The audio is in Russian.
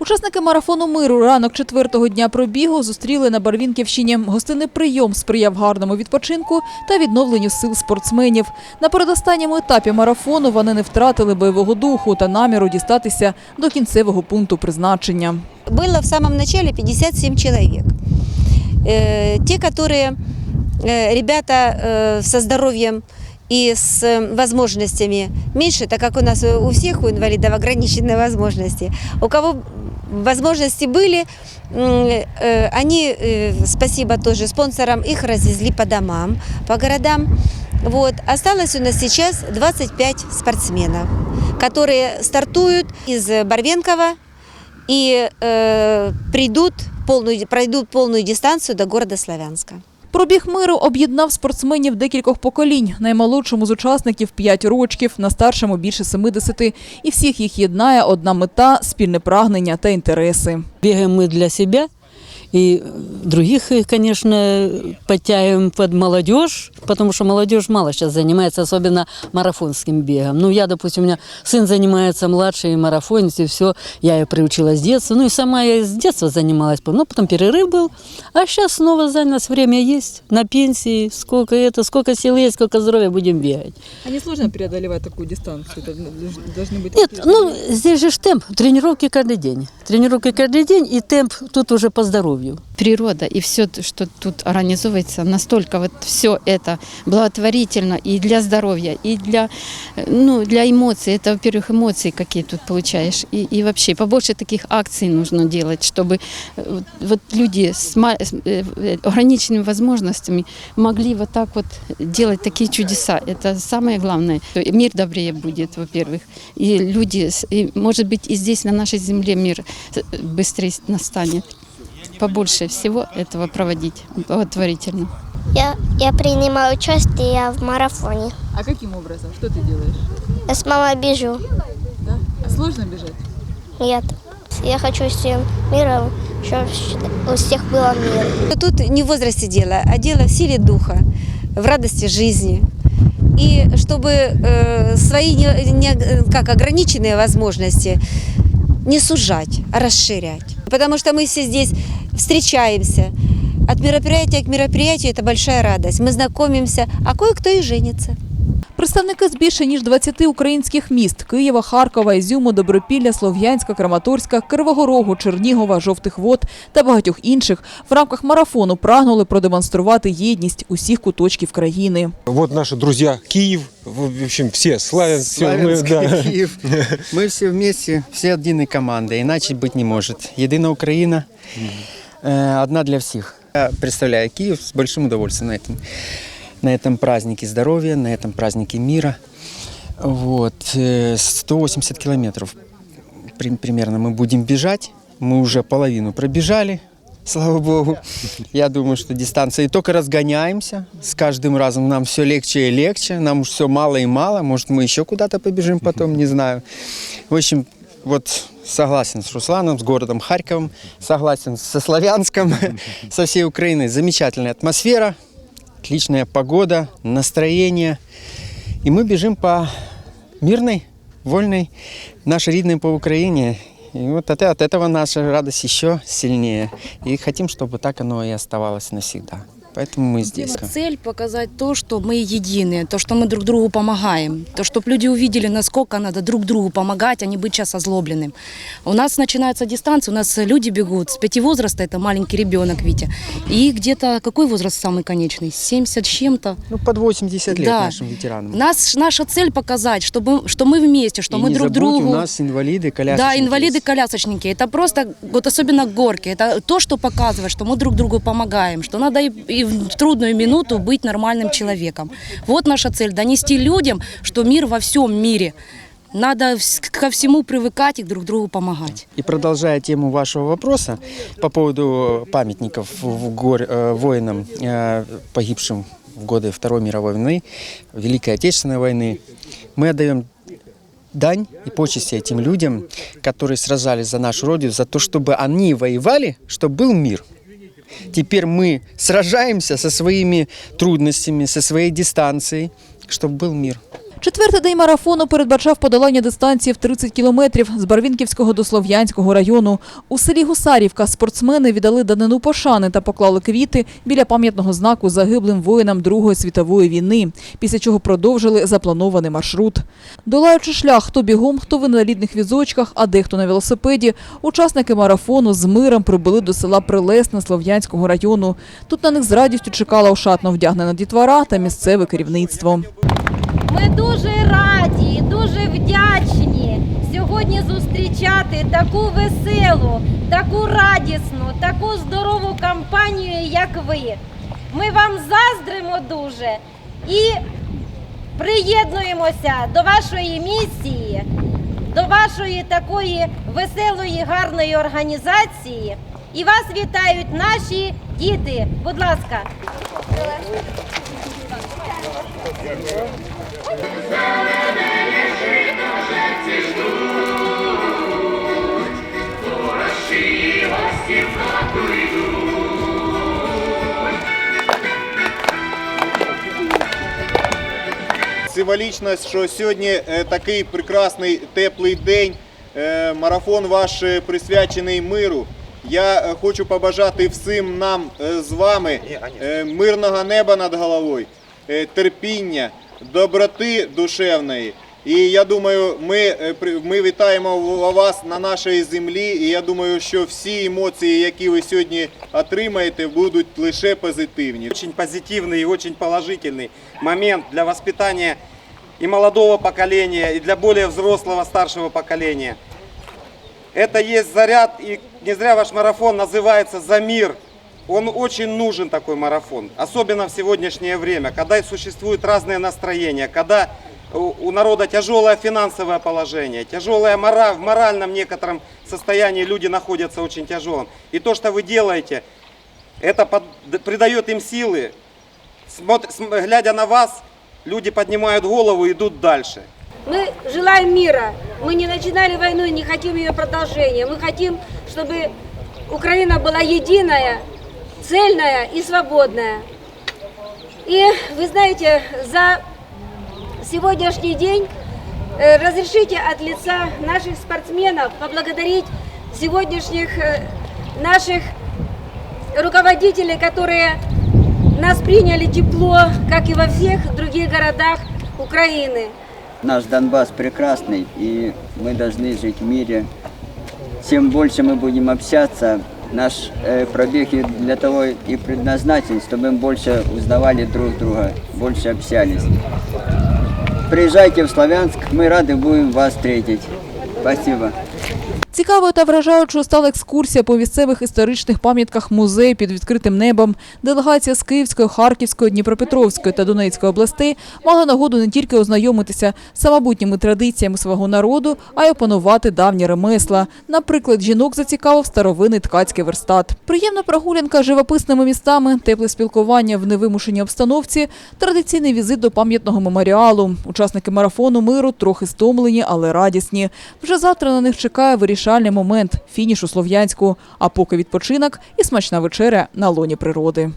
Учасники марафону миру ранок четвертого дня пробігу зустріли на Барвінківщині. Гостинний прийом сприяв гарному відпочинку та відновленню сил спортсменів. На передостанньому етапі марафону вони не втратили бойового духу та наміру дістатися до кінцевого пункту призначення. Было в самом начале 57 человек. Э, Те, которые э, ребята э, со здоровьем и с э, возможностями меньше, так как у нас у всех у инвалидов ограниченные возможности. У кого возможности были, э, они, э, спасибо тоже спонсорам, их развезли по домам, по городам. Вот. Осталось у нас сейчас 25 спортсменов, которые стартуют из Барвенкова и э, придут полную, пройдут полную дистанцию до города Славянска. Пробіг миру об'єднав спортсменів декількох поколінь. Наймолодшому з учасників 5 рочків, на старшому більше 70. І всіх їх єднає одна мета – спільне прагнення та інтереси. Бігаємо ми для себя и других, э, конечно, подтягиваем под молодежь, потому что молодежь мало сейчас занимается, особенно марафонским бегом. Ну, я, допустим, у меня сын занимается младший марафонец, и все, я ее приучила с детства. Ну, и сама я с детства занималась, ну, потом перерыв был, а сейчас снова занялась, время есть, на пенсии, сколько это, сколько сил есть, сколько здоровья будем бегать. А не сложно преодолевать такую дистанцию? Должны быть Нет, ну, здесь же темп, тренировки каждый день. Тренировки каждый день, и темп тут уже по здоровью. Природа и все, что тут организовывается, настолько вот все это благотворительно и для здоровья, и для, ну, для эмоций. Это, во-первых, эмоции какие тут получаешь. И, и вообще побольше таких акций нужно делать, чтобы э, вот, вот люди с, с, э, э, ограниченными возможностями могли вот так вот делать такие чудеса. Это самое главное. Мир добрее будет, во-первых. И люди, и, может быть, и здесь, на нашей земле, мир быстрее настанет побольше всего этого проводить благотворительно. Я, я принимаю участие в марафоне. А каким образом? Что ты делаешь? Я с мамой бежу. Да? А сложно бежать? Нет. Я хочу всем миром, чтобы у всех было мир. Тут не в возрасте дело, а дело в силе духа, в радости жизни. И чтобы э, свои не, не- как ограниченные возможности не сужать, а расширять. Потому что мы все здесь встречаемся. От мероприятия к мероприятию это большая радость. Мы знакомимся, а кое-кто и женится. Представники з більше ніж 20 українських міст – Києва, Харкова, Ізюму, Добропілля, Слов'янська, Краматорська, Кривого Рогу, Чернігова, Жовтих Вод та багатьох інших в рамках марафону прагнули продемонструвати єдність усіх куточків країни. Вот наши друзья Киев, в общем, все, Славянск, все, мы, Славянск, да. Киев. Мы все вместе, все единой командой, иначе быть не может. Единая Украина, э, Одна для всех. Я представляю Киев с большим удовольствием на этом, на этом празднике здоровья, на этом празднике мира. Вот, э, 180 километров при- примерно мы будем бежать. Мы уже половину пробежали, слава богу. Я думаю, что дистанция. И только разгоняемся. С каждым разом нам все легче и легче. Нам все мало и мало. Может, мы еще куда-то побежим потом, не знаю. В общем, вот согласен с Русланом, с городом Харьковом, согласен со Славянском, со всей Украиной. Замечательная атмосфера, отличная погода, настроение. И мы бежим по мирной, вольной, нашей рідной по Украине. И вот от, от этого наша радость еще сильнее. И хотим, чтобы так оно и оставалось навсегда. Поэтому мы здесь. Цель показать то, что мы едины, то, что мы друг другу помогаем, то, чтобы люди увидели, насколько надо друг другу помогать, а не быть сейчас озлобленным. У нас начинается дистанция, у нас люди бегут с пяти возраста, это маленький ребенок Витя, и где-то какой возраст самый конечный? 70 с чем-то. Ну, под 80 лет Да. нашим ветеранам. Нас, наша цель показать, чтобы, что мы вместе, что И мы не друг забудь, другу... у нас инвалиды, колясочники. Да, инвалиды-колясочники. Это просто, вот особенно горки. Это то, что показывает, что мы друг другу помогаем, что надо и, и в трудную минуту быть нормальным человеком. Вот наша цель – донести людям, что мир во всем мире. Надо ко всему привыкать и друг другу помогать. И продолжая тему вашего вопроса по поводу памятников в гор- э, воинам, э, погибшим в годы Второй мировой войны, Великой Отечественной войны, мы отдаем дань и почести этим людям, которые сражались за нашу Родину, за то, чтобы они воевали, чтобы был мир. Теперь мы сражаемся со своими трудностями, со своей дистанцией, чтобы был мир. Четвертий день марафону передбачав подолання дистанції в 30 кілометрів з Барвінківського до Слов'янського району. У селі Гусарівка спортсмени віддали данину пошани та поклали квіти біля пам'ятного знаку загиблим воїнам Другої світової війни, після чого продовжили запланований маршрут. Долаючи шлях хто бігом, хто в інвалідних візочках, а дехто на велосипеді, учасники марафону з миром прибули до села Прилесне Слов'янського району. Тут на них з радістю чекала ошатно вдягнена дітвора та місцеве керівництво. Ми дуже раді, і дуже вдячні сьогодні зустрічати таку веселу, таку радісну, таку здорову компанію, як ви. Ми вам заздримо дуже і приєднуємося до вашої місії, до вашої такої веселої, гарної організації. І вас вітають наші діти. Будь ласка. Символічно, що сьогодні е, такий прекрасний теплий день. Е, Марафон ваш е, присвячений миру. Я хочу побажати всім нам з вами мирного неба над головою, терпіння, доброти душевної. І я думаю, ми, е, при- ми вітаємо в- вас на нашій землі. І я думаю, що всі емоції, які ви сьогодні отримаєте, будуть лише позитивні. Очень позитивный и очень положительный момент для воспитания и молодого поколения, и для более взрослого старшего поколения. Это есть заряд, и не зря ваш марафон называется «За мир». он очень нужен, такой марафон, особенно в сегодняшнее время, когда существуют разные настроения, когда у у народа тяжелое финансовое положение, тяжелое мора- в моральном некотором состоянии люди находятся очень тяжелым. И то, что вы делаете, это под- придает им силы. Смотр- см- глядя на вас, люди поднимают голову и идут дальше. Мы желаем мира. Мы не начинали войну и не хотим ее продолжения. Мы хотим, чтобы Украина была единая, цельная и свободная. И вы знаете, за сегодняшний день э, разрешите от лица наших спортсменов поблагодарить сегодняшних э, наших руководителей, которые нас приняли тепло, как и во всех других городах Украины. Наш Донбасс прекрасный, и мы должны жить в мире. Чем больше мы будем общаться, наш пробег для того и предназначен, чтобы мы больше узнавали друг друга, больше общались. Приезжайте в Славянск, мы рады будем вас встретить. Спасибо. Цікавою та вражаючою стала екскурсія по місцевих історичних пам'ятках музею під відкритим небом. Делегація з Київської, Харківської, Дніпропетровської та Донецької областей мала нагоду не тільки ознайомитися з самобутніми традиціями свого народу, а й опанувати давні ремесла. Наприклад, жінок зацікавив старовинний ткацький верстат. Приємна прогулянка живописними містами, тепле спілкування в невимушеній обстановці, традиційний візит до пам'ятного меморіалу. Учасники марафону миру трохи стомлені, але радісні. Вже завтра на них чекає вирішальний момент – фініш у Слов'янську. А поки відпочинок і смачна вечеря на лоні природи.